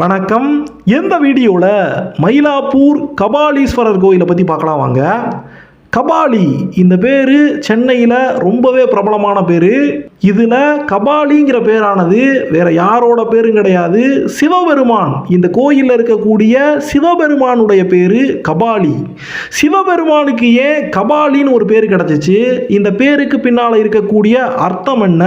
வணக்கம். எந்த வீடியோவில் மயிலாப்பூர் கபாலீஸ்வரர் கோயிலை பற்றி பார்க்கலாம் வாங்க. கபாலி இந்த பேர் சென்னையில் ரொம்பவே பிரபலமான பேர். இதில் கபாலிங்கிற பேரானது வேற யாரோட பேரும் கிடையாது சிவபெருமான். இந்த கோயிலில் இருக்கக்கூடிய சிவபெருமானுடைய பேர் கபாலி. சிவபெருமானுக்கு ஏன் கபாலின்னு ஒரு பேர் கிடச்சிச்சு? இந்த பேருக்கு பின்னால் இருக்கக்கூடிய அர்த்தம் என்ன?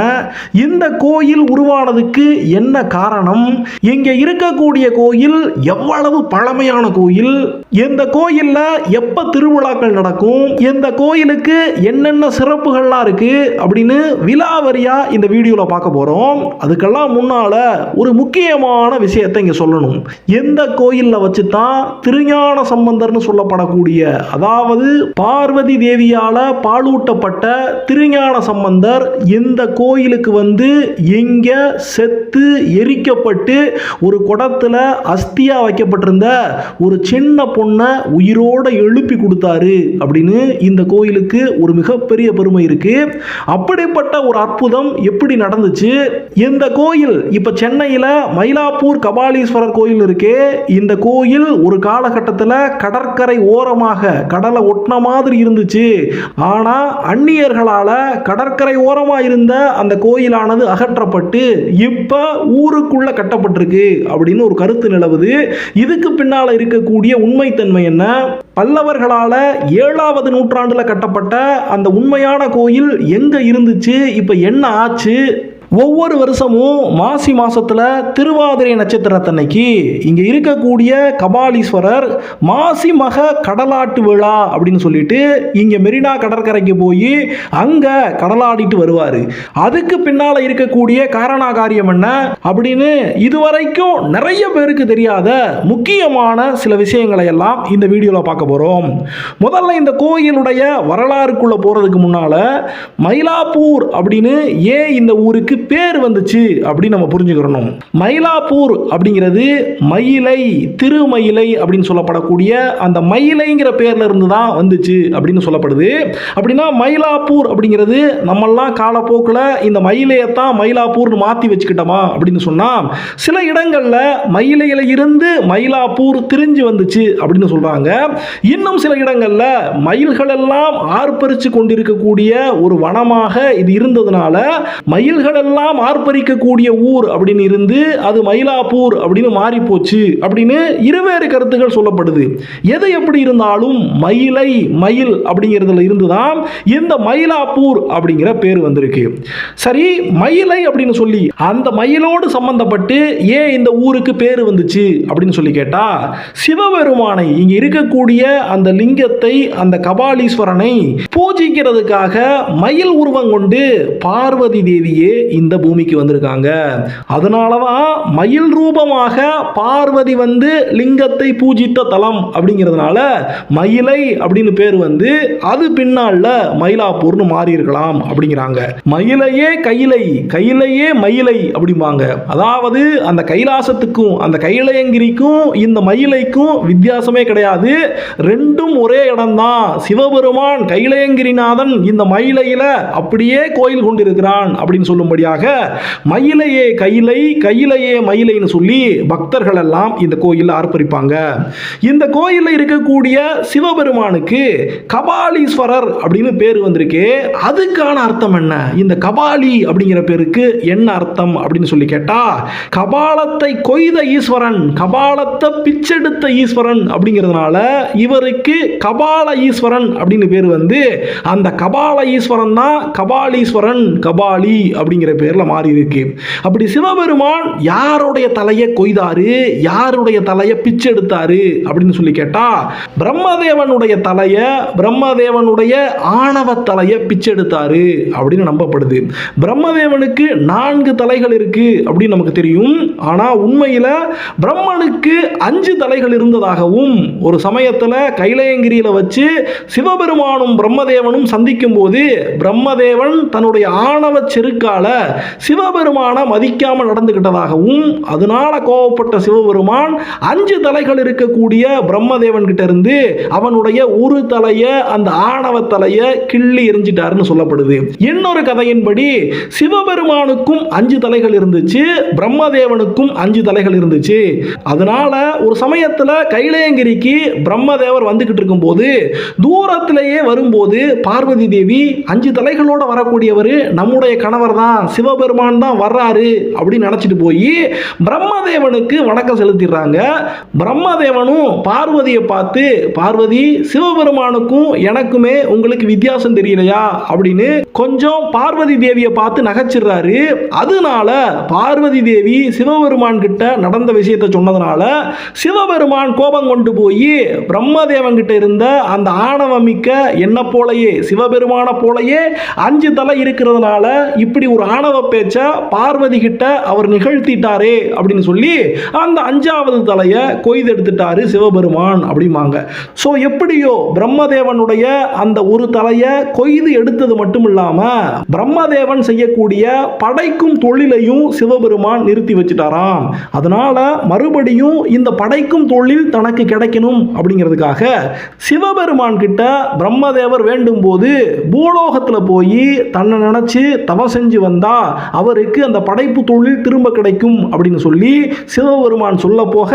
இந்த கோயில் உருவானதுக்கு என்ன காரணம்? இங்கே இருக்கக்கூடிய கோயில் எவ்வளவு பழமையான கோயில்? இந்த கோயிலில் எப்போ திருவிழாக்கள் நடக்கும்? இந்த கோயிலுக்கு என்னென்ன சிறப்புகள்லாம் இருக்குது அப்படின்னு விலாவரியாக இந்த வீடியோவில் பார்க்க போகிறோம் அதுக்கெல்லாம் முன்னால் ஒரு முக்கியமான விஷயத்தை இங்கே சொல்லணும். எந்த கோயிலில் வச்சு தான் திருஞான சம்பந்தர்னு சொல்லப்படக்கூடிய அதாவது பார்வதி தேவியால் பாலூட்டப்பட்ட திருஞான சம்பந்தர் இந்த கோயிலுக்கு வந்து எங்கே செத்து எரிக்கப்பட்டு ஒரு குடத்தில் அஸ்தியாக வைக்கப்பட்டிருந்த ஒரு சின்ன பொண்ணை உயிரோடு எழுப்பி கொடுத்தாரு அப்படின்னு இந்த கோயிலுக்கு ஒரு மிகப்பெரிய பெருமை இருக்கு. அப்படிப்பட்ட ஒரு அற்புதம் எப்படி நடந்துச்சு? இந்த கோயில் இப்ப சென்னையில் மயிலாப்பூர் கபாலீஸ்வரர் கோயில் இருக்கே. இந்த கோயில் ஒரு காலகட்டத்தில் கடற்கரை ஓரமாக கடலை ஒட்டின மாதிரி இருந்துச்சு. ஆனா அந்நியர்களால கடற்கரை ஓரமா இருந்த அந்த கோயிலானது அகற்றப்பட்டு இப்ப ஊருக்குள்ள கட்டப்பட்டிருக்கு. அப்படின்னு ஒரு கருத்து நிலவுது. இதுக்கு பின்னால இருக்கக்கூடிய உண்மைத்தன்மை என்ன? பல்லவர்களால் ஏழாவது நூற்றாண்டில் கட்டப்பட்ட அந்த உண்மையான கோயில் எங்கே இருந்துச்சு? இப்போ என்ன ஆச்சு? ஒவ்வொரு வருஷமும் மாசி மாசத்துல திருவாதிரை நட்சத்திரத்தன்னைக்கு இங்க இருக்கக்கூடிய கபாலீஸ்வரர் மாசி மக கடலாட்டு விழா அப்படின்னு சொல்லிட்டு இங்க மெரினா கடற்கரைக்கு போய் அங்க கடலாடிட்டு வருவார். அதுக்கு பின்னால இருக்கக்கூடிய காரணாகாரியம் என்ன அப்படின்னு இதுவரைக்கும் நிறைய பேருக்கு தெரியாத முக்கியமான சில விஷயங்களை எல்லாம் இந்த வீடியோவில் பார்க்க போகிறோம் முதல்ல இந்த கோயிலுடைய வரலாறுக்குள்ள போகிறதுக்கு முன்னால மயிலாப்பூர் அப்படின்னு ஏன் இந்த ஊருக்கு பேர் வந்துச்சு அப்படின்னு நம்ம புரிஞ்சுக்கிறணும். மயிலாப்பூர் அப்படிங்கிறது மயிலை திருமயிலை அப்படின்னு சொல்லப்படக்கூடிய அந்த மயிலைங்கிற பேர்ல இருந்து தான் வந்துச்சு அப்படின்னு சொல்லப்படுது. அப்படின்னா மயிலாப்பூர் அப்படிங்கிறது நம்மெல்லாம் காலப்போக்கில் இந்த மயிலையத்தான் மயிலாப்பூர்னு மாற்றி வச்சுக்கிட்டோமா அப்படின்னு சொன்னால் சில இடங்களில் மயிலையில இருந்து மயிலாப்பூர் திரிஞ்சு வந்துச்சு அப்படின்னு சொல்கிறாங்க இன்னும் சில இடங்களில் மயில்கள் எல்லாம் ஆர்ப்பரித்து கொண்டிருக்கக்கூடிய ஒரு வனமாக இது இருந்ததுனால மயில்கள் எல்லாம் ஆர்ப்பரிக்கக்கூடிய ஊர் அப்படின்னு இருந்து அது மயிலாப்பூர் அப்படின்னு மாறி போச்சு அப்படின்னு இருவேறு கருத்துக்கள் சொல்லப்படுது. எது எப்படி இருந்தாலும் மயிலை மயில் அப்படிங்கிறதுல இருந்து தான் இந்த மயிலாப்பூர் அப்படிங்கிற பேர் வந்திருக்கு. சரி மயிலை அப்படின்னு சொல்லி அந்த மயிலோடு சம்பந்தப்பட்டு ஏன் இந்த ஊருக்கு பேர் வந்துச்சு அப்படின்னு சொல்லி கேட்டா சிவபெருமானை இங்க இருக்கக்கூடிய அந்த லிங்கத்தை அந்த கபாலீஸ்வரனை பூஜிக்கிறதுக்காக மயில் உருவம் கொண்டு பார்வதி தேவியே இந்த பூமிக்கு வந்திருக்காங்க. அதனாலதான் மயில் ரூபமாக பார்வதி வந்து லிங்கத்தை பூஜித்த தலம் அப்படிங்கிறதுனால மயிலை அப்படின்னு பேர் வந்து அது பின்னால மயிலாப்பூர்னு மாறி இருக்கலாம் அப்படிங்கிறாங்க. மயிலையே கையிலை கையிலையே மயிலை அப்படிம்பாங்க. அதாவது அந்த கைலாசத்துக்கும் அந்த கைலையங்கிரிக்கும் இந்த மயிலைக்கும் வித்தியாசமே கிடையாது. ரெண்டும் ஒரே இடம்தான். சிவபெருமான் கைலயங்கிரிநாதன் இந்த மயிலையில அப்படியே கோயில் கொண்டிருக்கிறான் அப்படின்னு சொல்லும்படியா வழியாக மயிலையே கையிலை கையிலையே மயிலைன்னு சொல்லி பக்தர்கள் எல்லாம் இந்த கோயிலில் ஆர்ப்பரிப்பாங்க இந்த கோயிலில் இருக்கக்கூடிய சிவபெருமானுக்கு கபாலீஸ்வரர் அப்படின்னு பேர் வந்திருக்கு. அதுக்கான அர்த்தம் என்ன? இந்த கபாலி அப்படிங்கிற பேருக்கு என்ன அர்த்தம் அப்படின்னு சொல்லி கேட்டா கபாலத்தை கொய்த ஈஸ்வரன் கபாலத்தை பிச்செடுத்த ஈஸ்வரன் அப்படிங்கிறதுனால இவருக்கு கபால ஈஸ்வரன் அப்படின்னு பேர் வந்து அந்த கபால ஈஸ்வரன் தான் கபாலீஸ்வரன் கபாலி அப்படிங்கிற பேரில் மாறி இருக்கு. அப்படி சிவபெருமான் யாருடைய தலையை கொய்தாரு? யாருடைய தலையை பிச்சு எடுத்தாரு? அப்படின்னு சொல்லி கேட்டா பிரம்மதேவனுடைய தலையை பிரம்மதேவனுடைய ஆணவ தலையை பிச்சு எடுத்தாரு அப்படின்னு நம்பப்படுது. பிரம்மதேவனுக்கு நான்கு தலைகள் இருக்கு அப்படின்னு நமக்கு தெரியும். ஆனால் உண்மையில் பிரம்மனுக்கு அஞ்சு தலைகள் இருந்ததாகவும் ஒரு சமயத்தில் கைலயங்கிரியில் வச்சு சிவபெருமானும் பிரம்மதேவனும் சந்திக்கும் போது பிரம்மதேவன் தன்னுடைய ஆணவ செருக்கால சிவபெருமானை மதிக்காமல் நடந்துகிட்டதாகவும் அதனால கோவப்பட்ட சிவபெருமான் அஞ்சு தலைகள் இருக்கக்கூடிய பிரம்மதேவன் கிட்ட இருந்து அவனுடைய ஒரு தலைய அந்த ஆணவ தலைய கிள்ளி எரிஞ்சிட்டாருன்னு சொல்லப்படுது. இன்னொரு கதையின்படி சிவபெருமானுக்கும் அஞ்சு தலைகள் இருந்துச்சு பிரம்மதேவனுக்கும் அஞ்சு தலைகள் இருந்துச்சு. அதனால ஒரு சமயத்துல கைலேயங்கிரிக்கு பிரம்மதேவர் வந்துகிட்டு இருக்கும்போது தூரத்திலேயே வரும்போது பார்வதி தேவி அஞ்சு தலைகளோட வரக்கூடியவர் நம்முடைய கணவர் தான் சிவபெருமான் தான் வர்றாரு அப்படின்னு நினச்சிட்டு போய் பிரம்மதேவனுக்கு வணக்கம் செலுத்திடுறாங்க. பிரம்மதேவனும் பார்வதியை பார்த்து பார்வதி சிவபெருமானுக்கும் எனக்குமே உங்களுக்கு வித்தியாசம் தெரியலையா? அப்படின்னு கொஞ்சம் பார்வதி தேவியை பார்த்து நகைச்சிடுறாரு. அதனால பார்வதி தேவி சிவபெருமான் கிட்ட நடந்த விஷயத்தை சொன்னதுனால சிவபெருமான் கோபம் கொண்டு போய் பிரம்மதேவன் கிட்ட இருந்த அந்த ஆணவம் மிக்க என்ன போலயே சிவபெருமான போலயே அஞ்சு தலை இருக்கிறதுனால இப்படி ஒரு ஆணவ பேச்சை பார்வதி கிட்ட அவர் நிகழ்த்திட்டாரே அப்படின்னு சொல்லி அந்த அஞ்சாவது தலையை கொய்தெடுத்துட்டாரு சிவபெருமான் அப்படிம்பாங்க. ஸோ எப்படியோ பிரம்மதேவனுடைய அந்த ஒரு தலையை கொய்து எடுத்தது மட்டும் இல்லாமல் பிரம்மதேவன் செய்யக்கூடிய படைக்கும் தொழிலையும் சிவபெருமான் நிறுத்தி வச்சுட்டாராம். அதனால மறுபடியும் இந்த படைக்கும் தொழில் தனக்கு கிடைக்கணும் அப்படிங்கிறதுக்காக சிவபெருமான் கிட்ட பிரம்மதேவர் வேண்டும் போது பூலோகத்தில் போய் தன்னை நினச்சி தவம் செஞ்சு வந்தா அவருக்கு அந்த படைப்பு தொழில் திரும்ப கிடைக்கும் அப்படின்னு சொல்லி சிவபெருமான் சொல்ல போக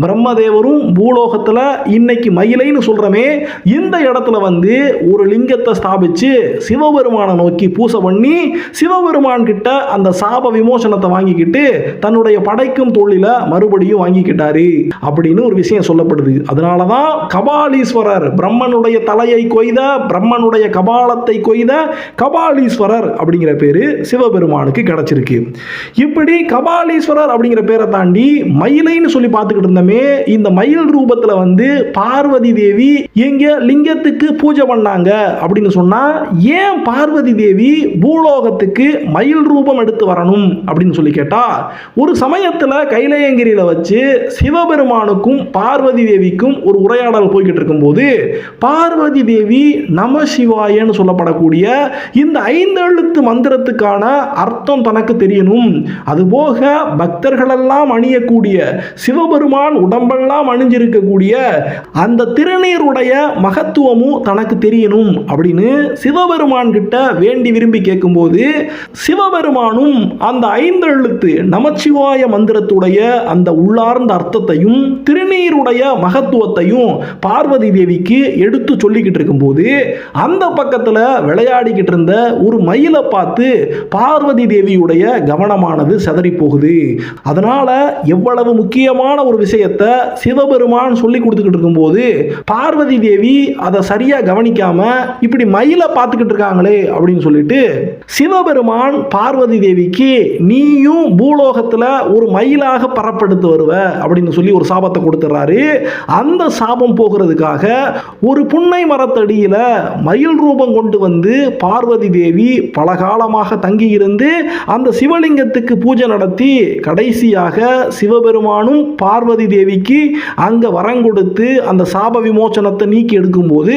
பிரம்மதேவரும் பூலோகத்தில் இன்னைக்கு மயிலைன்னு சொல்கிறமே இந்த இடத்துல வந்து ஒரு லிங்கத்தை ஸ்தாபித்து சிவபெருமானை நோக்கி பூசை பண்ணி சிவபெருமான் கிட்ட அந்த சாப விமோசனத்தை வாங்கிக்கிட்டு தன்னுடைய படைக்கும் தொழிலை மறுபடியும் வாங்கிக்கிட்டாரு அப்படின்னு ஒரு விஷயம் சொல்லப்படுது. அதனால தான் கபாலீஸ்வரர் பிரம்மனுடைய தலையை கொய்த பிரம்மனுடைய கபாலத்தை கொய்த கபாலீஸ்வரர் அப்படிங்கிற பேரு சிவபெருமானுக்கு கிடைச்சிருக்கு. இப்படி கபாலீஸ்வரர் அப்படிங்கிற பேரை தாண்டி மயிலைன்னு சொல்லி பார்த்துக்கிட்டு இருந்தோமே இந்த மயில் ரூபத்தில் வந்து பார்வதி தேவி எங்க லிங்கத்துக்கு பூஜை பண்ணாங்க அப்படின்னு சொன்னா ஏன் பார்வதி தேவி பூலோகத்துக்கு மயில் ரூபம் எடுத்து வரணும் அப்படின்னு சொல்லி கேட்டால் ஒரு சமயத்தில் கைலையங்கிரியில வச்சு சிவபெருமானுக்கும் பார்வதி தேவிக்கும் ஒரு உரையாடல் போய்கிட்டு இருக்கும்போது பார்வதி தேவி நம சிவாயன்னு சொல்லப்படக்கூடிய இந்த ஐந்தெழுத்து மந்திரத்துக்கான அர்த்தம் தனக்கு தெரியணும். அதுபோக பக்தர்களெல்லாம் அணியக்கூடிய சிவபெருமான் உடம்பெல்லாம் அணிஞ்சிருக்கக்கூடிய அந்த திருநீருடைய மகத்துவமும் தனக்கு தெரியணும் அப்படின்னு சிவபெருமான் கிட்ட வேண்டி விரும்பி கேட்கும்போது சிவபெருமானும் அந்த ஐந்து எழுத்து நமச்சிவாய மந்திரத்துடைய அந்த உள்ளார்ந்த அர்த்தத்தையும் திருநீருடைய மகத்துவத்தையும் பார்வதி தேவிக்கு எடுத்து சொல்லிக்கிட்டு இருக்கும்போது அந்த பக்கத்தில் விளையாடிக்கிட்டு இருந்த ஒரு மயிலை பார்த்து பார்வதி தேவியுடைய கவனமானது சிதறி போகுது அதனால எவ்வளவு முக்கியமான ஒரு விஷயத்தை சிவபெருமான் சொல்லி கொடுத்துக்கிட்டு இருக்கும்போது பார்வதி தேவி அதை சரியா கவனிக்காம இப்படி மயிலை பார்த்துக்கிட்டு இருக்காங்களே அப்படின்னு சொல்லிட்டு சிவபெருமான் பார்வதி தேவிக்கு நீயும் பூலோகத்தில் ஒரு மயிலாக பரப்படுத்து வருவ அப்படின்னு சொல்லி ஒரு சாபத்தை கொடுத்துட்றாரு அந்த சாபம் போகிறதுக்காக ஒரு புன்னை மரத்தடியில் மயில் ரூபம் கொண்டு வந்து பார்வதி தேவி பல காலமாக இருந்து அந்த சிவலிங்கத்துக்கு பூஜை நடத்தி கடைசியாக சிவபெருமானும் பார்வதி தேவிக்கு அங்கே வரம் கொடுத்து அந்த சாப விமோச்சனத்தை நீக்கி எடுக்கும்போது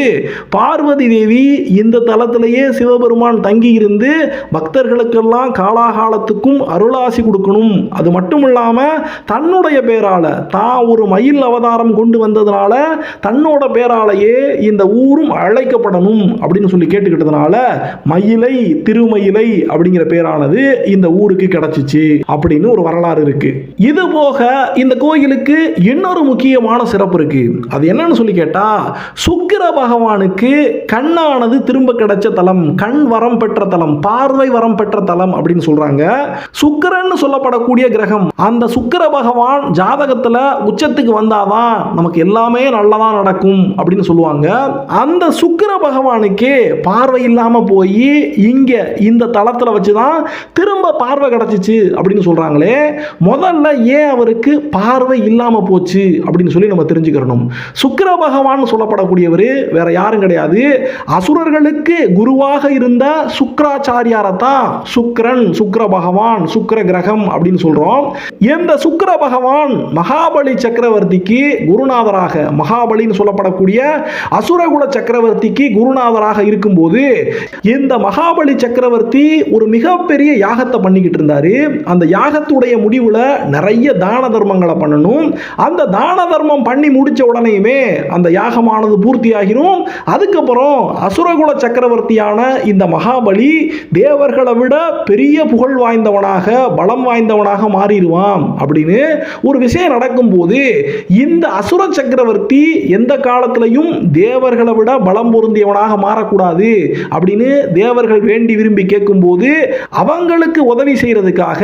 பார்வதி தேவி இந்த தலத்திலேயே சிவபெருமான் தங்கி இருந்து பக்தர்களுக்கெல்லாம் காலாகாலத்துக்கும் அருளாசி கொடுக்கணும். அது மட்டும் இல்லாமல் தன்னுடைய பேரால தான் ஒரு மயில் அவதாரம் கொண்டு வந்ததுனால தன்னோட பேராலேயே இந்த ஊரும் அழைக்கப்படணும் அப்படின்னு சொல்லி கேட்டுக்கிட்டதுனால மயிலை திருமயிலை அப்படிங்கிற பேரானது இந்த ஊருக்கு கிடைச்சிச்சு அப்படின்னு ஒரு வரலாறு இருக்கு. இது போக இந்த கோயிலுக்கு இன்னொரு முக்கியமான சிறப்பு இருக்கு. அது என்னன்னு சொல்லி கேட்டா சுக்கிர பகவானுக்கு கண்ணானது திரும்ப கிடைச்ச தலம் கண் வரம் பெற்ற தலம் பார்வை வரம் பெற்ற தலம் அப்படின்னு சொல்றாங்க. சுக்கிரன் சொல்லப்படக்கூடிய கிரகம் அந்த சுக்கிர பகவான் ஜாதகத்துல உச்சத்துக்கு வந்தாதான் நமக்கு எல்லாமே நல்லதா நடக்கும் அப்படின்னு சொல்லுவாங்க. அந்த சுக்கிர பகவானுக்கே பார்வை இல்லாம போய் இங்க இந்த தளத்துல வச்சுதான் திரும்ப பார்வை கிடச்சிச்சு அப்படின்னு சொல்கிறாங்களே முதல்ல ஏன் அவருக்கு பார்வை இல்லாமல் போச்சு அப்படின்னு சொல்லி நம்ம தெரிஞ்சுக்கிறணும். சுக்கர பகவான் சொல்லப்படக்கூடியவர் வேற யாரும் கிடையாது. அசுரர்களுக்கு குருவாக இருந்த சுக்கராச்சாரியாரை தான் சுக்கரன் சுக்கர பகவான் சுக்கர கிரகம் அப்படின்னு சொல்கிறோம் இந்த சுக்கர பகவான் மகாபலி சக்கரவர்த்திக்கு குருநாதராக மகாபலின்னு சொல்லப்படக்கூடிய அசுரகுல சக்கரவர்த்திக்கு குருநாதராக இருக்கும்போது இந்த மகாபலி சக்கரவர்த்தி ஒரு மிக மிகப்பெரிய யாகத்தை பண்ணிக்கிட்டு இருந்தாரு. அந்த யாகத்துடைய முடிவில் நிறைய தான தர்மங்களை பண்ணணும். அந்த தான தர்மம் பண்ணி முடித்த உடனேயுமே அந்த யாகமானது பூர்த்தி ஆகிரும் அதுக்கப்புறம் அசுரகுல சக்கரவர்த்தியான இந்த மகாபலி தேவர்களை விட பெரிய புகழ் வாய்ந்தவனாக பலம் வாய்ந்தவனாக மாறிடுவான் அப்படின்னு ஒரு விஷயம் நடக்கும்போது இந்த அசுர சக்கரவர்த்தி எந்த காலத்திலையும் தேவர்களை விட பலம் பொருந்தியவனாக மாறக்கூடாது அப்படின்னு தேவர்கள் வேண்டி விரும்பி கேட்கும்போது அவங்களுக்கு உதவி செய்கிறதுக்காக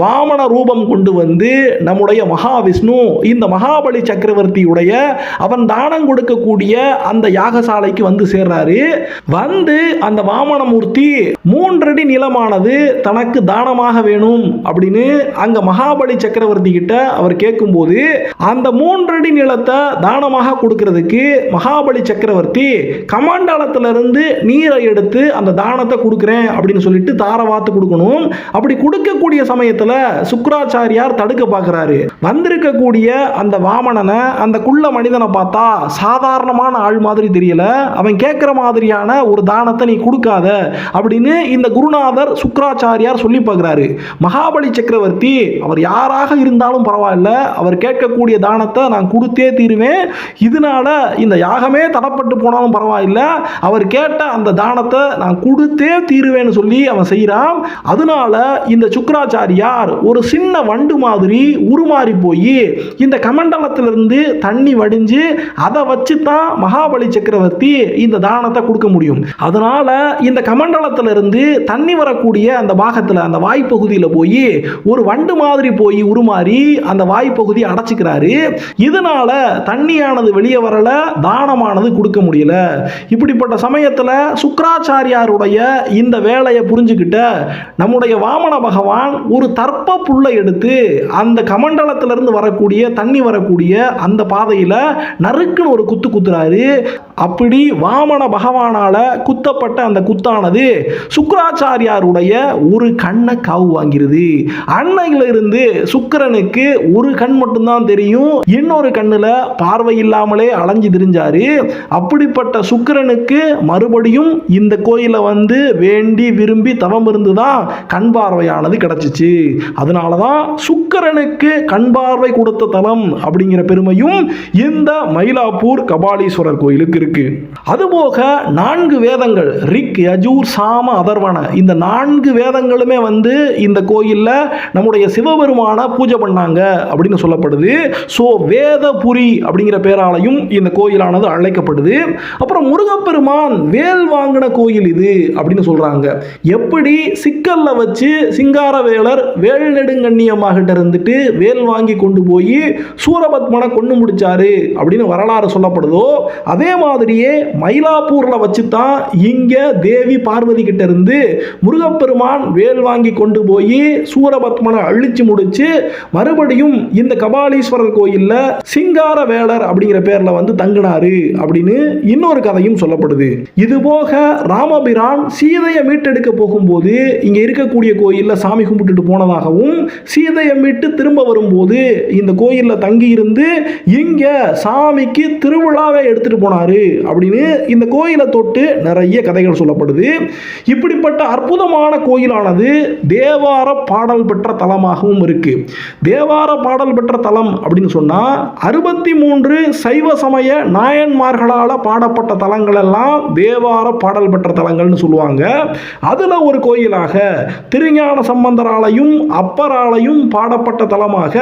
வாமன ரூபம் கொண்டு வந்து நம்முடைய மகாவிஷ்ணு இந்த மகாபலி சக்கரவர்த்தியுடைய அவன் தானம் கொடுக்கக்கூடிய அந்த யாகசாலைக்கு வந்து சேர்றாரு. வந்து அந்த வாமனமூர்த்தி மூன்றடி நிலமானது தனக்கு தானமாக வேணும் அப்படின்னு அங்க மகாபலி சக்கரவர்த்தி கிட்ட அவர் கேட்கும்போது அந்த மூன்றடி நிலத்தை தானமாக கொடுக்கிறதுக்கு மகாபலி சக்கரவர்த்தி கமண்டலத்திலிருந்து நீரை எடுத்து அந்த தானத்தை கொடுக்குறேன் அப்படின்னு சொல்லிட்டு பார்த்து கொடுக்கணும். அப்படி கொடுக்கக்கூடிய சமயத்தில் சுக்கராச்சாரியார் தடுக்க பார்க்குறாரு. வந்திருக்கக்கூடிய அந்த வாமனனை அந்த குள்ள மனிதனை பார்த்தா சாதாரணமான ஆள் மாதிரி தெரியல. அவன் கேட்குற மாதிரியான ஒரு தானத்தை நீ கொடுக்காத அப்படின்னு இந்த குருநாதர் சுக்கராச்சாரியார் சொல்லி பார்க்குறாரு. மகாபலி சக்கரவர்த்தி அவர் யாராக இருந்தாலும் பரவாயில்ல. அவர் கேட்கக்கூடிய தானத்தை நான் கொடுத்தே தீருவேன். இதனால இந்த யாகமே தடப்பட்டு போனாலும் பரவாயில்ல. அவர் கேட்ட அந்த தானத்தை நான் கொடுத்தே தீருவேன்னு சொல்லி அவன் செய்கிறான் அதனால இந்த சுக்கராச்சாரியார் ஒரு சின்ன வண்டு மாதிரி உருமாறி போய் இந்த கமண்டலத்திலிருந்து தண்ணி வடிஞ்சு அதை வச்சு தான் மகாபலி சக்கரவர்த்தி இந்த தானத்தை கொடுக்க முடியும். அதனால இந்த கமண்டலத்திலிருந்து தண்ணி வரக்கூடிய அந்த பாகத்தில் அந்த வாய்ப்பகுதியில் போய் ஒரு வண்டு மாதிரி போய் உருமாறி அந்த வாய்ப்பகுதியை அடைச்சிக்கிறாரு. இதனால தண்ணியானது வெளியே வரல தானமானது கொடுக்க முடியல. இப்படிப்பட்ட சமயத்தில் சுக்கராச்சாரியாருடைய இந்த வேலையை புரிஞ்சுக்கிட்ட நம்முடைய வாமன பகவான் ஒரு தர்ப்ப புல்லை எடுத்து அந்த கமண்டலத்திலிருந்து வரக்கூடிய தண்ணி வரக்கூடிய அந்த பாதையில் நறுக்குன்னு ஒரு குத்து குத்துறாரு. அப்படி வாமன பகவானால குத்தப்பட்ட அந்த குத்தானது சுக்கராச்சாரியாருடைய ஒரு கண்ணை காவு வாங்கிருது. அன்னையிலிருந்து இருந்து சுக்கிரனுக்கு ஒரு கண் மட்டும்தான் தெரியும். இன்னொரு கண்ணுல பார்வை இல்லாமலே அலைஞ்சு திரிஞ்சாரு. அப்படிப்பட்ட சுக்கிரனுக்கு மறுபடியும் இந்த கோயிலை வந்து வேண்டி விரும்பி தவம் இருந்து தான் கண் பார்வையானது கிடைச்சிச்சு. அதனால தான் சுக்கிரனுக்கு கண் பார்வை கொடுத்த தலம் அப்படிங்கிற பெருமையும் இந்த மயிலாப்பூர் கபாலீஸ்வரர் கோயிலுக்கு இருக்கு. அதுபோக நான்கு வேதங்கள் ரிக் யஜூர் சாம அதர்வன இந்த நான்கு வேதங்களுமே வந்து இந்த கோயிலில் நம்முடைய சிவபெருமான பூஜை பண்ணாங்க அப்படின்னு சொல்லப்படுது. ஸோ வேதபுரி அப்படிங்கிற பேராலையும் இந்த கோயிலானது அழைக்கப்படுது. அப்புறம் முருகப்பெருமான் வேல் வாங்கின கோயில் இது அப்படின்னு சொல்றாங்க. எப்படி சிக்கல்ல வச்சு சிங்காரவேலர் வேல் நெடுங்கண்ணியமாகிட்ட இருந்துட்டு வேல் வாங்கி கொண்டு போய் சூரபத்மனை கொண்டு முடிச்சாரு அப்படின்னு வரலாறு சொல்லப்படுதோ அதே மாதிரியே மயிலாப்பூர்ல வச்சு தான் இங்க தேவி பார்வதி கிட்ட இருந்து முருகப்பெருமான் வேல் வாங்கி கொண்டு போய் சூரபத்மனை அழிச்சு முடிச்சு மறுபடியும் இந்த கபாலீஸ்வரர் கோயில்ல சிங்கார வேலர் அப்படிங்கிற பேர்ல வந்து தங்கினாரு அப்படின்னு இன்னொரு கதையும் சொல்லப்படுது. இது போக ராமபிரான் சீதையை மீட்டெடுக்க போகும்போது இங்கே இருக்கக்கூடிய கோயிலில் சாமி கும்பிட்டுட்டு போனதாகவும் சீதையை மீட்டு திரும்ப வரும்போது இந்த கோயிலில் தங்கி இருந்து சாமிக்கு திருவிழாவை எடுத்துட்டு போனாரு அப்படின்னு இந்த கோயிலை தொட்டு நிறைய கதைகள் சொல்லப்படுது. இப்படிப்பட்ட அற்புதமான கோயிலானது தேவார பாடல் பெற்ற தலமாகவும் இருக்குது தேவார பாடல் பெற்ற தலம் அப்படின்னு சொன்னால் அறுபத்தி மூன்று சைவ சமய நாயன்மார்களால் பாடப்பட்ட தலங்கள் எல்லாம் தேவார பாடல் பெற்ற தலங்கள்னு சொல்லுவாங்க. அதில் ஒரு கோயில் கோயிலாக திருஞான சம்பந்தராலையும் அப்பராலையும் பாடப்பட்ட தலமாக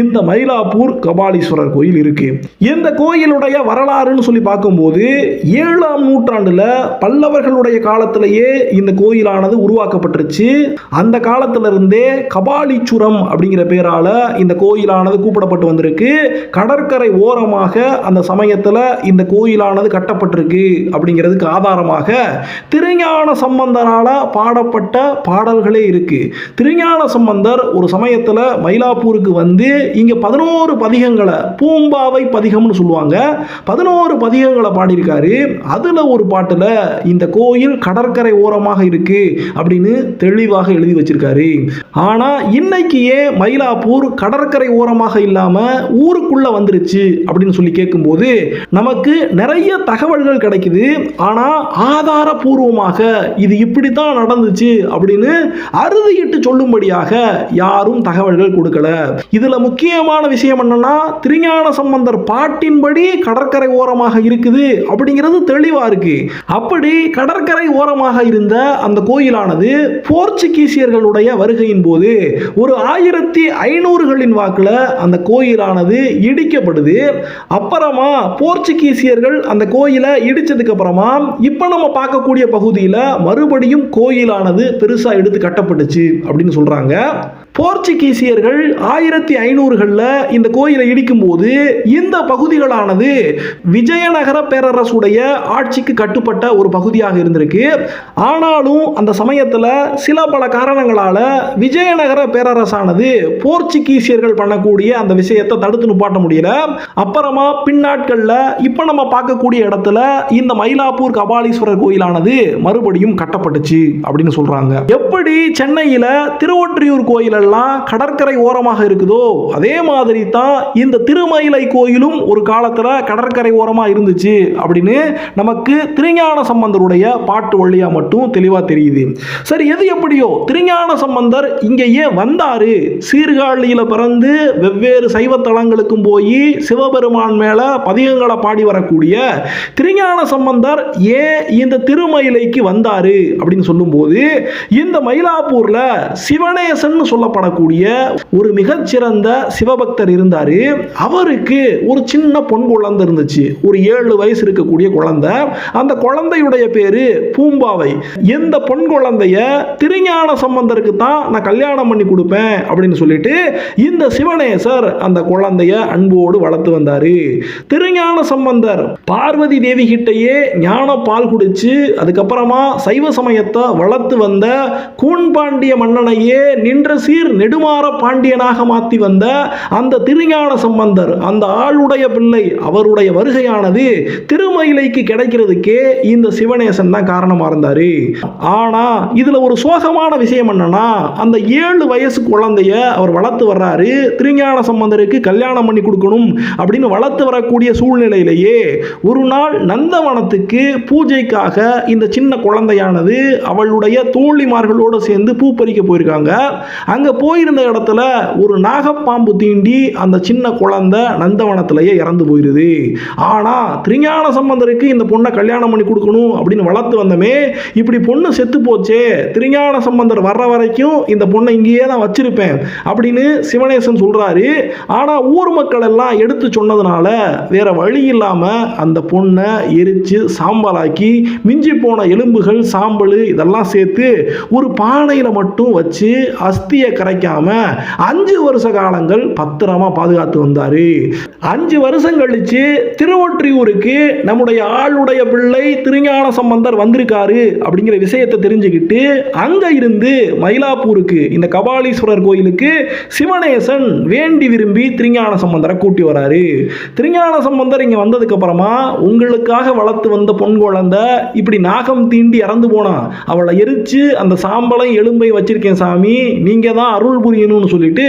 இந்த மயிலாப்பூர் கபாலீஸ்வரர் கோயில் இருக்கு. இந்த கோயிலுடைய வரலாறுன்னு சொல்லி பார்க்கும்போது ஏழாம் நூற்றாண்டுல பல்லவர்களுடைய காலத்திலேயே இந்த கோயிலானது உருவாக்கப்பட்டுருச்சு. அந்த காலத்துல இருந்தே கபாலீச்சுரம் அப்படிங்கிற பேரால இந்த கோயிலானது கூப்பிடப்பட்டு வந்திருக்கு. கடற்கரை ஓரமாக அந்த சமயத்துல இந்த கோயிலானது கட்டப்பட்டிருக்கு அப்படிங்கிறதுக்கு ஆதாரமாக திருஞான சம்பந்தரால பாடப்பட்ட பாடல்களே இருக்கு. திருஞான சம்பந்தர் ஒரு சமயத்துல மயிலாப்பூருக்கு வந்து இங்க பதினோரு பதிகங்களை பூம்பாவை பதிகம்னு சொல்லுவாங்க. பதினோரு பதிகங்களை பாடியிருக்காரு. அதுல ஒரு பாட்டுல இந்த கோயில் கடற்கரை ஓரமாக இருக்கு அப்படின்னு தெளிவாக எழுதி வச்சிருக்காரு. ஆனா இன்னைக்கு ஏன் மயிலாப்பூர் கடற்கரை ஓரமாக இல்லாம ஊருக்குள்ள வந்துருச்சு அப்படின்னு சொல்லி கேட்கும்போது நமக்கு நிறைய தகவல்கள் கிடைக்குது. ஆனா ஆதாரபூர்வமாக இது இப்படி தான் நடந்துச்சு நடந்துச்சு அப்படின்னு அறுதியிட்டு சொல்லும்படியாக யாரும் தகவல்கள் கொடுக்கல. இதுல முக்கியமான விஷயம் என்னன்னா திருஞான சம்பந்தர் பாட்டின்படி கடற்கரை ஓரமாக இருக்குது அப்படிங்கிறது தெளிவா இருக்கு. அப்படி கடற்கரை ஓரமாக இருந்த அந்த கோயிலானது போர்ச்சுகீசியர்களுடைய வருகையின் போது ஒரு ஆயிரத்தி ஐநூறுகளின் வாக்கில் அந்த கோயிலானது இடிக்கப்படுது. அப்புறமா போர்ச்சுகீசியர்கள் அந்த கோயிலை இடிச்சதுக்கு அப்புறமா இப்போ நம்ம பார்க்கக்கூடிய பகுதியில் மறுபடியும் கோயிலானது பெருசாக எடுத்து கட்டப்பட்டுச்சு அப்படின்னு சொல்றாங்க. போர்ச்சுகீசியர்கள் ஆயிரத்தி ஐநூறுகளில் இந்த கோயிலை இடிக்கும்போது இந்த பகுதிகளானது விஜயநகர பேரரசுடைய ஆட்சிக்கு கட்டுப்பட்ட ஒரு பகுதியாக இருந்திருக்கு. ஆனாலும் அந்த சமயத்தில் சில பல காரணங்களால் விஜயநகர பேரரசானது போர்ச்சுகீசியர்கள் பண்ணக்கூடிய அந்த விஷயத்தை தடுத்து நிப்பாட்ட முடியல. அப்புறமா பின்னாட்களில் இப்போ நம்ம பார்க்கக்கூடிய இடத்துல இந்த மயிலாப்பூர் கபாலீஸ்வரர் கோயிலானது மறுபடியும் கட்டப்பட்டுச்சு அப்படின்னு சொல்கிறாங்க எப்படி சென்னையில் திருவொற்றியூர் கோயில் எல்லாம் கடற்கரை ஓரமாக இருக்குதோ அதே மாதிரி தான் இந்த திருமயிலை கோயிலும் ஒரு காலத்தில் கடற்கரை ஓரமாக இருந்துச்சு அப்படின்னு நமக்கு திருஞான சம்பந்தருடைய பாட்டு வழியா மட்டும் தெளிவாக தெரியுது. சரி எது எப்படியோ திருஞான சம்பந்தர் இங்கேயே வந்தார். வந்தாரு சீர்காழியில் பிறந்து வெவ்வேறு சைவ தலங்களுக்கும் போய் சிவபெருமான் மேல பதிகங்களை பாடி வரக்கூடிய திருஞான சம்பந்தர் ஏன் இந்த திருமயிலைக்கு வந்தாரு அப்படின்னு சொல்லும்போது இந்த மயிலாப்பூர்ல சிவனேசன் சொல்ல சொல்லப்படக்கூடிய ஒரு மிகச்சிறந்த சிவபக்தர் இருந்தாரு. அவருக்கு ஒரு சின்ன பொன் குழந்தை இருந்துச்சு. ஒரு ஏழு வயசு இருக்கக்கூடிய குழந்தை. அந்த குழந்தையுடைய பேரு பூம்பாவை. இந்த பொன் குழந்தைய திருஞான சம்பந்தருக்கு தான் நான் கல்யாணம் பண்ணி கொடுப்பேன் அப்படின்னு சொல்லிட்டு இந்த சிவனேசர் அந்த குழந்தைய அன்போடு வளர்த்து வந்தாரு. திருஞான சம்பந்தர் பார்வதி தேவி கிட்டயே ஞான பால் குடிச்சு அதுக்கப்புறமா சைவ சமயத்தை வளர்த்து வந்த கூண்பாண்டிய மன்னனையே நின்ற சீர் நெடுமாற பாண்டியனாக மாற்றி வந்த அந்த திருஞான சம்பந்தர் அந்த ஆளுடைய பிள்ளை அவருடைய வருகையானது திருமயிலைக்கு கிடைக்கிறதுக்கே இந்த சிவனேசன் தான் காரணமா இருந்தார். ஆனால் இதுல ஒரு சோகமான விஷயம் என்னன்னா அந்த ஏழு வயசு குழந்தைய அவர் வளர்த்து வர்றாரு திருஞான சம்பந்தருக்கு கல்யாணம் பண்ணி கொடுக்கணும் அப்படின்னு வளர்த்து வரக்கூடிய சூழ்நிலையிலேயே ஒரு நாள் நந்தவனத்துக்கு பூஜைக்காக இந்த சின்ன குழந்தையானது அவளுடைய தோழிமார்களோடு சேர்ந்து பூ பறிக்க போயிருக்காங்க. அங்க போயிருந்த இடத்துல ஒரு நாகப்பாம்பு தீண்டி அந்த சின்ன குழந்தை நந்தவனத்திலேயே இறந்து போயிருது. ஆனால் திருஞான சம்பந்தருக்கு இந்த பொண்ணை கல்யாணம் பண்ணி கொடுக்கணும் அப்படின்னு வளர்த்து வந்தமே இப்படி பொண்ணு செத்து போச்சே திருஞான சம்பந்தர் வர்ற வரைக்கும் இந்த பொண்ணை இங்கேயே தான் வச்சிருப்பேன் அப்படின்னு சிவனேசன் சொல்கிறாரு ஆனால் ஊர் மக்கள் எல்லாம் எடுத்து சொன்னதுனால வேற வழி இல்லாமல் அந்த பொண்ணை எரித்து சாம்பலாக்கி மிஞ்சி போன எலும்புகள் சாம்பல் இதெல்லாம் சேர்த்து ஒரு பானையில் மட்டும் வச்சு அஸ்தியை கிடைக்காம அஞ்சு வருஷ காலங்கள் பத்திரமா பாதுகாத்து வந்தார். அஞ்சு வருஷம் கழிச்சு திருவொற்றியூருக்கு நம்முடைய ஆளுடைய பிள்ளை திருஞான சம்பந்தர் வந்திருக்காரு அப்படிங்கிற விஷயத்தை தெரிஞ்சுக்கிட்டு அங்க இருந்து மயிலாப்பூருக்கு இந்த கபாலீஸ்வரர் கோயிலுக்கு சிவனேசன் வேண்டி விரும்பி திருஞான சம்பந்தரை கூட்டி வராரு. திருஞான சம்பந்தர் இங்க வந்ததுக்கு அப்புறமா உங்களுக்காக வளர்த்து வந்த பொன் குழந்தை இப்படி நாகம் தீண்டி இறந்து போனான் அவளை எரிச்சு அந்த சாம்பலை எலும்பை வச்சிருக்கேன் சாமி நீங்க தான் அருள் புரியணும்னு சொல்லிட்டு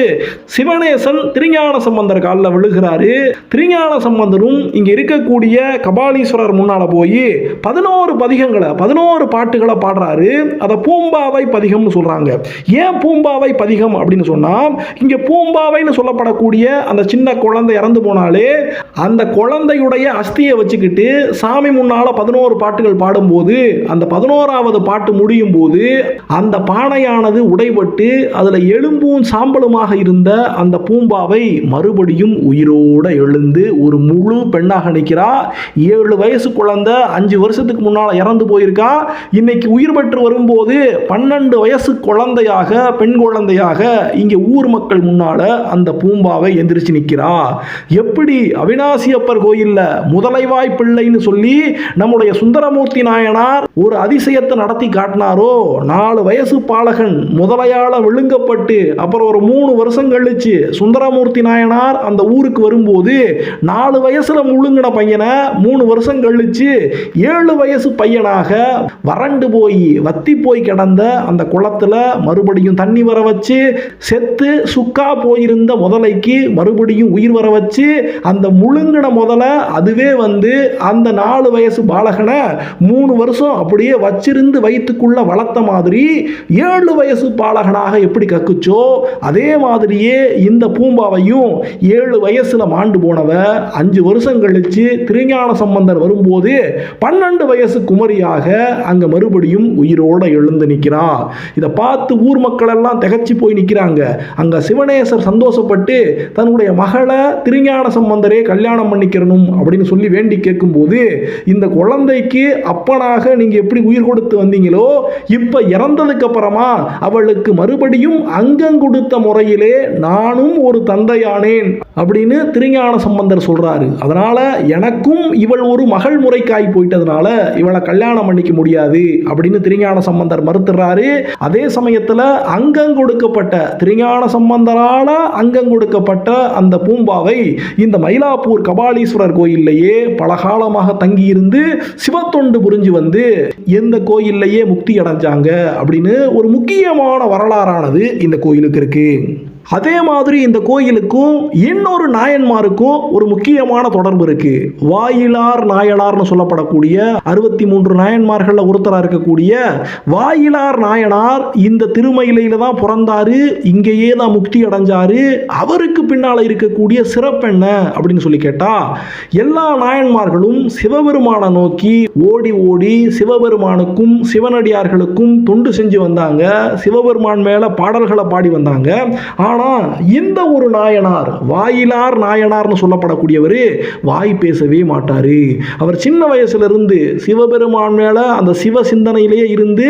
சிவனேசன் திருஞான சம்பந்தர் காலில் விழுகிறாரு. திருஞான சம்பந்தரும் இங்கே இருக்கக்கூடிய கபாலீஸ்வரர் முன்னால் போய் பதினோரு பதிகங்களை பதினோரு பாட்டுகளை பாடுறாரு. அதை பூம்பாவை பதிகம்னு சொல்கிறாங்க ஏன் பூம்பாவை பதிகம் அப்படின்னு சொன்னா இங்கே பூம்பாவைன்னு சொல்லப்படக்கூடிய அந்த சின்ன குழந்தை இறந்து போனாலே அந்த குழந்தையுடைய அஸ்தியை வச்சுக்கிட்டு சாமி முன்னால் பதினோரு பாட்டுகள் பாடும்போது அந்த பதினோராவது பாட்டு முடியும் போது அந்த பானையானது உடைபட்டு அதில் எலும்பும் சாம்பலுமாக இருந்த அந்த பூம்பாவை மறுபடியும் உயிரோட எழுந்து ஒரு முழு பெண்ணாக நிற்கிறா ஏழு வயசு குழந்தை அஞ்சு வருஷத்துக்கு முன்னால் இறந்து போயிருக்கா. இன்னைக்கு உயிர் பெற்று வரும்போது பன்னெண்டு வயசு குழந்தையாக பெண் குழந்தையாக இங்கே ஊர் மக்கள் முன்னால் அந்த பூம்பாவை எந்திரிச்சு நிற்கிறா எப்படி அவினாசியப்பர் கோயிலில் முதலைவாய் பிள்ளைன்னு சொல்லி நம்முடைய சுந்தரமூர்த்தி நாயனார் ஒரு அதிசயத்தை நடத்தி காட்டினாரோ. நாலு வயசு பாலகன் முதலையால விழுங்கப்பட்டு கொடுக்கப்பட்டு அப்புறம் ஒரு மூணு வருஷம் கழிச்சு சுந்தரமூர்த்தி நாயனார் அந்த ஊருக்கு வரும்போது நாலு வயசுல முழுங்கின பையனை மூணு வருஷம் கழிச்சு ஏழு வயசு பையனாக வறண்டு போய் வத்தி போய் கிடந்த அந்த குளத்துல மறுபடியும் தண்ணி வர வச்சு செத்து சுக்கா போயிருந்த முதலைக்கு மறுபடியும் உயிர் வர வச்சு அந்த முழுங்கின முதல அதுவே வந்து அந்த நாலு வயசு பாலகனை மூணு வருஷம் அப்படியே வச்சிருந்து வயிற்றுக்குள்ள வளர்த்த மாதிரி ஏழு வயசு பாலகனாக எப்படி கக்குச்சோ அதே மாதிரியே இந்த பூம்பாவையும் ஏழு வயசில் மாண்டு போனவ அஞ்சு வருஷம் கழித்து திருஞான சம்பந்தர் வரும்போது பன்னெண்டு வயசு குமரியாக அங்கே மறுபடியும் உயிரோட எழுந்து நிற்கிறா இதை பார்த்து ஊர் மக்கள் எல்லாம் திகச்சு போய் நிற்கிறாங்க அங்கே சிவனேசர் சந்தோஷப்பட்டு தன்னுடைய மகளை திருஞான சம்பந்தரே கல்யாணம் பண்ணிக்கிறணும் அப்படின்னு சொல்லி வேண்டி கேட்கும்போது இந்த குழந்தைக்கு அப்பனாக நீங்கள் எப்படி உயிர் கொடுத்து வந்தீங்களோ இப்போ இறந்ததுக்கு அப்புறமா அவளுக்கு மறுபடியும் அங்கம் கொடுத்த முறையிலே நானும் ஒரு தந்தையானேன் அப்படின்னு திருஞான சம்பந்தர் சொல்றாரு. அதனால எனக்கும் இவள் ஒரு மகள் முறைக்காய் போயிட்டதுனால இவளை கல்யாணம் பண்ணிக்க முடியாது அப்படின்னு திருஞான சம்பந்தர் மறுத்துறாரு. அதே சமயத்துல அங்கம் கொடுக்கப்பட்ட திருஞான சம்பந்தரால அங்கம் கொடுக்கப்பட்ட அந்த பூம்பாவை இந்த மயிலாப்பூர் கபாலீஸ்வரர் கோயில்லையே பல காலமாக தங்கியிருந்து சிவத்தொண்டு புரிஞ்சு வந்து எந்த கோயில்லையே முக்தி அடைஞ்சாங்க அப்படின்னு ஒரு முக்கியமான வரலாறானது இந்த கோயிலுக்கு இருக்கு. அதே மாதிரி இந்த கோயிலுக்கும் இன்னொரு நாயன்மாருக்கும் ஒரு முக்கியமான தொடர்பு இருக்கு. வாயிலார் நாயனார்னு சொல்லப்படக்கூடிய அறுபத்தி மூன்று நாயன்மார்களில் ஒருத்தரா இருக்கக்கூடிய வாயிலார் நாயனார் இந்த திருமயிலையில தான் பிறந்தாரு இங்கேயே தான் முக்தி அடைஞ்சாரு அவருக்கு பின்னால இருக்கக்கூடிய சிறப்பு என்ன அப்படின்னு சொல்லி கேட்டா எல்லா நாயன்மார்களும் சிவபெருமானை நோக்கி ஓடி ஓடி சிவபெருமானுக்கும் சிவனடியார்களுக்கும் தொண்டு செஞ்சு வந்தாங்க. சிவபெருமான் மேல பாடல்களை பாடி வந்தாங்க. ஆனா இந்த ஒரு நாயனார் வாயிலார் நாயனார்னு சொல்லப்படக்கூடியவர் வாய் பேசவே மாட்டாரு. அவர் சின்ன வயசுல இருந்து சிவபெருமான் மேல அந்த சிவ சிந்தனையிலேயே இருந்து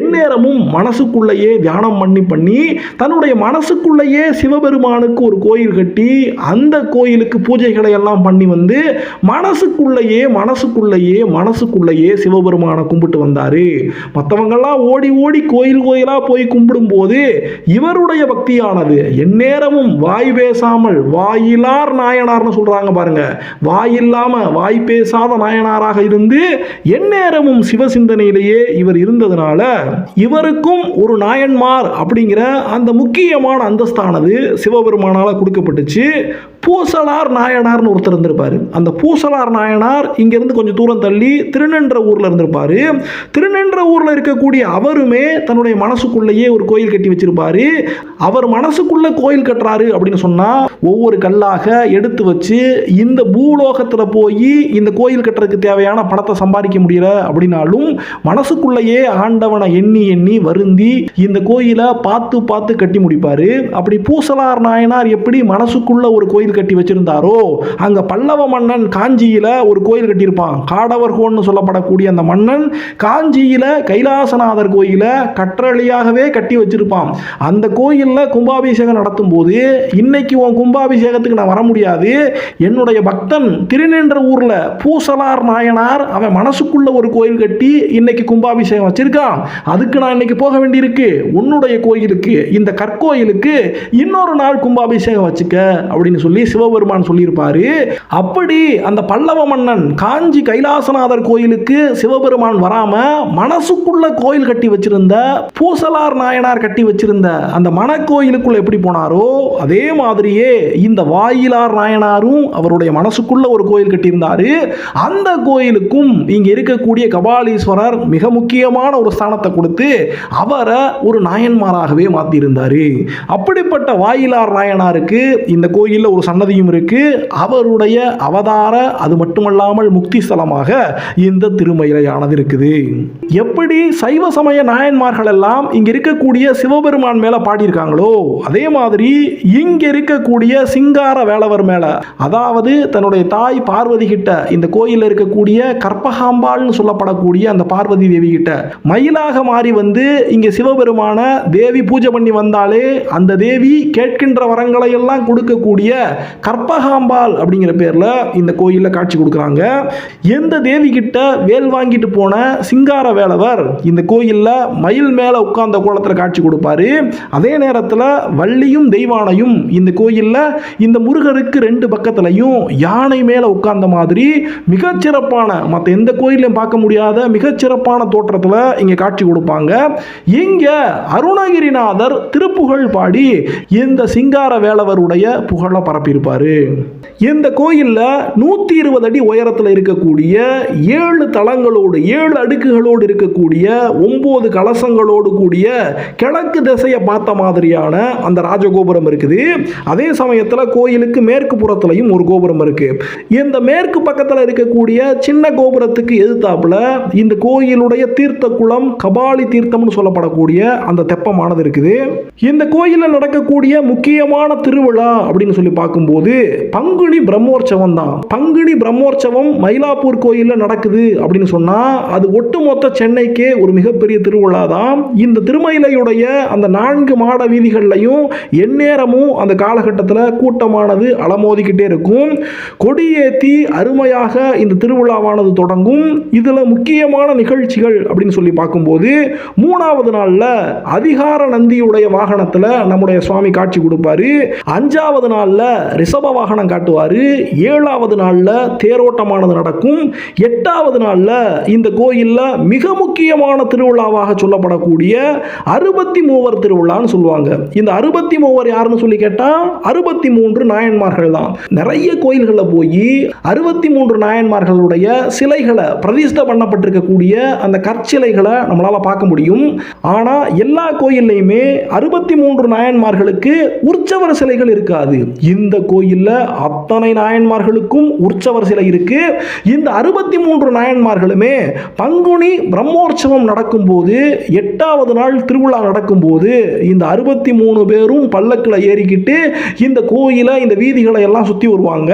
எந்நேரமும் மனசுக்குள்ளேயே தியானம் பண்ணி பண்ணி தன்னுடைய மனசுக்குள்ளேயே சிவபெருமானுக்கு ஒரு கோயில் கட்டி அந்த கோயிலுக்கு பூஜைகளை எல்லாம் பண்ணி வந்து மனசுக்குள்ளேயே மனசுக்குள்ளேயே மனசுக்குள்ளேயே சிவபெருமானை கும்பிட்டு வந்தாரு. மற்றவங்கெல்லாம் ஓடி ஓடி கோயில் கோயிலா போய் கும்பிடும்போது இவருடைய பக்தியானது எந்நேரமும் வாய் பேசாமல் வாயிலார் நாயனார்னு சொல்றாங்க பாருங்க. வாய் இல்லாமல் வாய் பேசாத நாயனாராக இருந்து எந்நேரமும் சிவசிந்தனையிலேயே இவர் இருந்ததுனால இவருக்கும் ஒரு நாயன்மார் அப்படிங்கிற அந்த முக்கியமான அந்தஸ்தானது சிவபெருமானால கொடுக்கப்பட்டுச்சு. பூசலார் நாயனார்னு ஒருத்தர் இருந்திருப்பாரு. அந்த பூசலார் நாயனார் இங்கிருந்து கொஞ்சம் தூரம் தள்ளி திருநென்ற ஊர்ல இருந்திருப்பார். திருநென்ற ஊரில் இருக்கக்கூடிய அவருமே தன்னுடைய மனசுக்குள்ளேயே ஒரு கோயில் கட்டி வச்சிருப்பாரு. அவர் மனசுக்கு மனசுக்குள்ள கோயில் கட்டுறாரு அப்படின்னு சொன்னா ஒவ்வொரு கல்லாக எடுத்து வச்சு இந்த பூலோகத்துல போய் இந்த கோயில் கட்டுறதுக்கு தேவையான பணத்தை சம்பாதிக்க முடியல அப்படின்னாலும் மனசுக்குள்ளேயே ஆண்டவனை எண்ணி எண்ணி வருந்தி இந்த கோயிலை பார்த்து பார்த்து கட்டி முடிப்பாரு. அப்படி பூசலார் நாயனார் எப்படி மனசுக்குள்ள ஒரு கோயில் கட்டி வச்சிருந்தாரோ அங்க பல்லவ மன்னன் காஞ்சியில ஒரு கோயில் கட்டியிருப்பான். காடவர்கோன்னு சொல்லப்படக்கூடிய அந்த மன்னன் காஞ்சியில கைலாசநாதர் கோயில கற்றளியாகவே கட்டி வச்சிருப்பான். அந்த கோயில்ல கும்பாபிஷேகம் நடத்தும் போது இன்னைக்கு உன் கும்பாபிஷேகத்துக்கு நான் வர முடியாது. என்னுடைய பக்தன் திருநின்ற ஊர்ல பூசலார் நாயனார் அவன் மனசுக்குள்ள ஒரு கோயில் கட்டி இன்னைக்கு கும்பாபிஷேகம் வச்சிருக்கான். அதுக்கு நான் இன்னைக்கு போக வேண்டியிருக்கு. உன்னுடைய கோயிலுக்கு இந்த கற்கோயிலுக்கு இன்னொரு நாள் கும்பாபிஷேகம் வச்சுக்க அப்படின்னு சொல்லி சிவபெருமான் சொல்லியிருப்பாரு. அப்படி அந்த பல்லவ மன்னன் காஞ்சி கைலாசநாதர் கோயிலுக்கு சிவபெருமான் வராம மனசுக்குள்ள கோயில் கட்டி வச்சிருந்த பூசலார் நாயனார் கட்டி வச்சிருந்த அந்த மனக்கோயிலுக்குள்ள எப்படி போனாரோ அதே மாதிரியே இந்த வாயிலார் நாயனாரும் அவருடைய மனசுக்குள்ள ஒரு கோயில் கட்டியிருந்தார். அந்த கோயிலுக்கும் இங்க இருக்கக்கூடிய கபாலீஸ்வரர் மிக முக்கியமான ஒரு ஸ்தானத்தை கொடுத்து அவரை ஒரு நாயன்மாராகவே மாற்றியிருந்தார் அப்படிப்பட்ட வாயிலார் நாயனாருக்கு இந்த கோயிலில் ஒரு சன்னதியும் இருக்கு. அவருடைய அவதார அது மட்டுமல்லாமல் முக்தி ஸ்தலமாக இந்த திருமயிலையானது இருக்குது. எப்படி சைவ சமய நாயன்மார்கள் எல்லாம் இங்க இருக்கக்கூடிய சிவபெருமான் மேல பாடியிருக்காங்களோ அதே மாதிரி இங்க இருக்கக்கூடிய சிங்கார வேலவர் மேல அதாவது தன்னுடைய தாய் பார்வதி கிட்ட இந்த கோயிலில் இருக்கக்கூடிய கற்பகாம்பாள்னு சொல்லப்படக்கூடிய அந்த பார்வதி தேவி கிட்ட மயிலாக மாறி வந்து இங்க சிவபெருமான தேவி பூஜை பண்ணி வந்தாலே அந்த தேவி கேட்கின்ற வரங்களை எல்லாம் கொடுக்கக்கூடிய கற்பகாம்பாள் அப்படிங்கிற பேர்ல இந்த கோயிலில் காட்சி கொடுக்குறாங்க. எந்த தேவி கிட்ட வேல் வாங்கிட்டு போன சிங்கார வேலவர் இந்த கோயிலில் மயில் மேலே உட்கார்ந்த கோலத்தில் காட்சி கொடுப்பாரு. அதே நேரத்தில் வள்ளியும் தெய்வானையும் இந்த கோயிலில் இந்த முருகருக்கு ரெண்டு பக்கத்துலையும் யானை மேலே உட்கார்ந்த மாதிரி மிகச்சிறப்பான மற்ற எந்த கோயிலையும் பார்க்க முடியாத மிகச்சிறப்பான தோற்றத்தில் இங்கே காட்சி கொடுப்பாங்க. இங்கே அருணகிரிநாதர் திருப்புகழ் பாடி இந்த சிங்கார வேலவருடைய புகழை பரப்பியிருப்பார். இந்த கோயிலில் நூற்றி இருபது அடி உயரத்தில் இருக்கக்கூடிய ஏழு தளங்களோடு ஏழு அடுக்குகளோடு இருக்கக்கூடிய ஒம்பது கலசங்களோடு கூடிய கிழக்கு திசையை பார்த்த மாதிரியான அந்த ராஜகோபுரம் இருக்குது. அதே சமயத்தில் கோயிலுக்கு மேற்கு புறத்துலையும் ஒரு கோபுரம் இருக்கு. இந்த மேற்கு பக்கத்தில் இருக்கக்கூடிய சின்ன கோபுரத்துக்கு எதிர்த்தாப்புல இந்த கோயிலுடைய தீர்த்த குளம் கபாலி தீர்த்தம்னு சொல்லப்படக்கூடிய அந்த தெப்பமானது இருக்குது. இந்த கோயிலில் நடக்கக்கூடிய முக்கியமான திருவிழா அப்படின்னு சொல்லி பார்க்கும்போது பங்குனி பிரம்மோற்சவம் தான். பங்குனி பிரம்மோற்சவம் மயிலாப்பூர் கோயிலில் நடக்குது அப்படின்னு சொன்னால் அது ஒட்டுமொத்த சென்னைக்கே ஒரு மிகப்பெரிய திருவிழா தான் இந்த திருமயிலையுடைய அந்த நான்கு மாட வீதிகள்லையும் எந்நேரமும் அந்த காலகட்டத்தில் கூட்டமானது அலமோதிக்கிட்டே இருக்கும். கொடியேற்றி அருமையாக இந்த திருவிழாவானது தொடங்கும். இதில் முக்கியமான நிகழ்ச்சிகள் அப்படின்னு சொல்லி பார்க்கும்போது மூணாவது நாளில் அதிகார நந்தியுடைய வாகனத்தில் நம்முடைய சுவாமி காட்சி கொடுப்பாரு. அஞ்சாவது நாளில் ரிஷப வாகனம் காட்டுவார். ஏழாவது நாளில் தேரோட்டமானது நடக்கும். எட்டாவது நாளில் இந்த கோயிலில் மிக முக்கியமான திருவிழாவாக சொல்லப்படக்கூடிய அறுபத்தி மூவர் திருவிழான்னு சொல்லுவாங்க. இந்த அறுபத்தி மூவர் யாருன்னு சொல்லி கேட்டால் அறுபத்தி மூன்று நாயன்மார்கள் தான் நிறைய கோயில்களில் போய் அறுபத்தி மூன்று நாயன்மார்களுடைய சிலைகளை பிரதிஷ்டை பண்ணப்பட்டிருக்கக்கூடிய அந்த கற்சிலைகளை நம்மளால் பார்க்க முடியும். ஆனால் எல்லா கோயில்லையுமே அறுபத்தி மூன்று நாயன்மார்களுக்கு உற்சவர் சிலைகள் இருக்காது. இந்த கோயிலில் அத்தனை நாயன்மார்களுக்கும் உற்சவர் சிலை இருக்கு. இந்த அறுபத்தி மூன்று நாயன்மார்களுமே பங்குனி பிரம்மோற்சவம் நடக்கும்போது எட்டாவது நாள் திருவிழா நடக்கும்போது இந்த அறுபத்தி மூணு பேர் பேரும் பல்லக்கில் ஏறிக்கிட்டு இந்த கோயிலை இந்த வீதிகளை எல்லாம் சுற்றி வருவாங்க.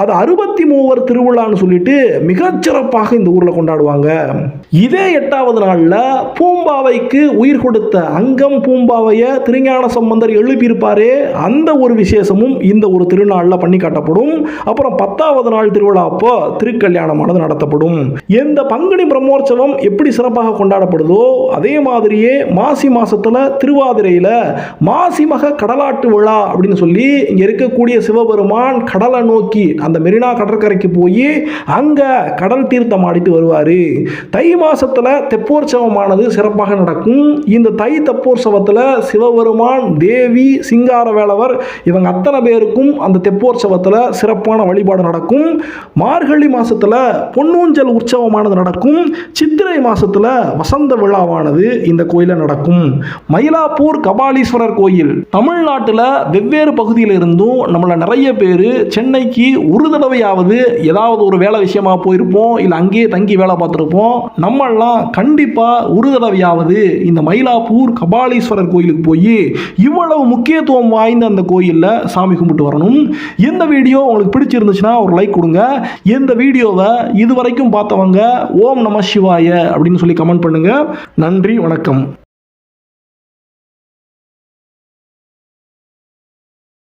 அது அறுபத்தி மூவர் திருவிழான்னு சொல்லிட்டு மிகச்சிறப்பாக இந்த ஊரில் கொண்டாடுவாங்க. இதே எட்டாவது நாளில் பூம்பாவைக்கு உயிர் கொடுத்த அங்கம் பூம்பாவையை திருஞான சம்பந்தர் எழுப்பியிருப்பாரே அந்த ஒரு விசேஷமும் இந்த ஒரு திருநாளில் பண்ணி காட்டப்படும். அப்புறம் பத்தாவது நாள் திருவிழா அப்போ திருக்கல்யாணமானது நடத்தப்படும். எந்த பங்குனி பிரம்மோற்சவம் எப்படி சிறப்பாக கொண்டாடப்படுதோ அதே மாதிரியே மாசி மாசத்துல திருவாதிரையில் மாசிமக கடலாட்டு விழா அப்படின்னு சொல்லி இங்கே இருக்கக்கூடிய சிவபெருமான் கடலை நோக்கி அந்த மெரினா கடற்கரைக்கு போய் அங்கே கடல் தீர்த்தம் ஆடிட்டு வருவார். தை மாதத்தில் தெப்போற்சவமானது சிறப்பாக நடக்கும். இந்த தை தெப்போற்சவத்தில் சிவபெருமான் தேவி சிங்கார வேளவர் இவங்க அத்தனை பேருக்கும் அந்த தெப்போற்சவத்தில் சிறப்பான வழிபாடு நடக்கும். மார்கழி மாதத்தில் பொன்னூஞ்சல் உற்சவமானது நடக்கும். சித்திரை மாதத்தில் வசந்த விழாவானது இந்த கோயிலில் நடக்கும். மயிலாப்பூர் கபாலீஸ்வரர் கோயில் தமிழ்நாட்டில் வெவ்வேறு பகுதியில் இருந்தும் நம்மள நிறைய பேர் சென்னைக்கு ஒரு தடவையாவது ஏதாவது ஒரு வேலை விஷயமா போயிருப்போம் இல்லை அங்கேயே தங்கி வேலை பார்த்துருப்போம். நம்மெல்லாம் கண்டிப்பாக ஒரு தடவையாவது இந்த மயிலாப்பூர் கபாலீஸ்வரர் கோயிலுக்கு போய் இவ்வளவு முக்கியத்துவம் வாய்ந்த அந்த கோயிலில் சாமி கும்பிட்டு வரணும். இந்த வீடியோ உங்களுக்கு பிடிச்சிருந்துச்சுன்னா ஒரு லைக் கொடுங்க. இந்த வீடியோவை இதுவரைக்கும் பார்த்தவங்க ஓம் நம சிவாய அப்படின்னு சொல்லி கமெண்ட் பண்ணுங்க. நன்றி வணக்கம்.